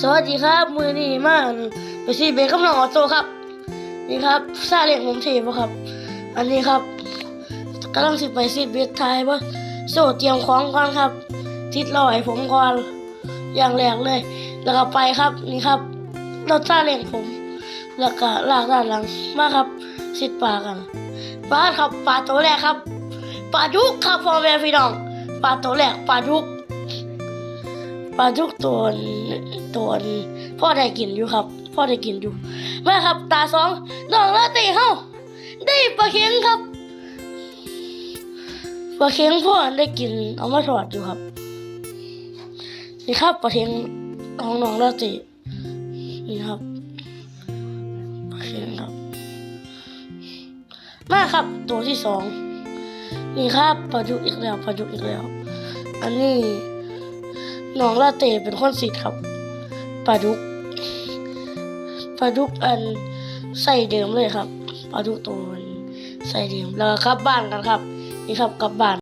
สวัสดีครับ มือนี้มาไปซีเบคกับน้องออโต้ครับ นี่ครับซาเล็กผมเทปะครับ อันนี้ครับกำลังสิไปซีเบคไทยปะโซ่เตรียมของก่อนครับทิศลอยผมก่อนอย่างแรกเลย แล้วก็ไปครับนี่ครับรถซาเล็กผม แล้วก็ลากด้านหลังมาครับสิดปลากันปลาครับปลาตัวแรกครับปลาดุกครับพ่อแม่พี่น้องปลาตัวแรกปลาดุก ปลาทุกตัวตัวพ่อได้กินอยู่ครับ พ่อได้กินอยู่มาครับตาสองน้องลาตีเฮาได้ปลาเค็งครับปลาเค็งพ่อได้กินเอามาทอดอยู่ครับนี่ครับปลาเค็งของน้องลาตีนี่ครับปลาเค็งครับ มาครับตัวที่สองนี่ครับปลาดุกอีกแล้วปลาดุกอีกแล้ว อันนี้ น้องลาเต้เป็นคนสิทธิ์ครับปลาดุกปลาดุกอันใส่เดิมเลยครับปลาดุกตัวใส่เดิมแล้วกลับบ้านกันครับ นี่ครับกลับบ้าน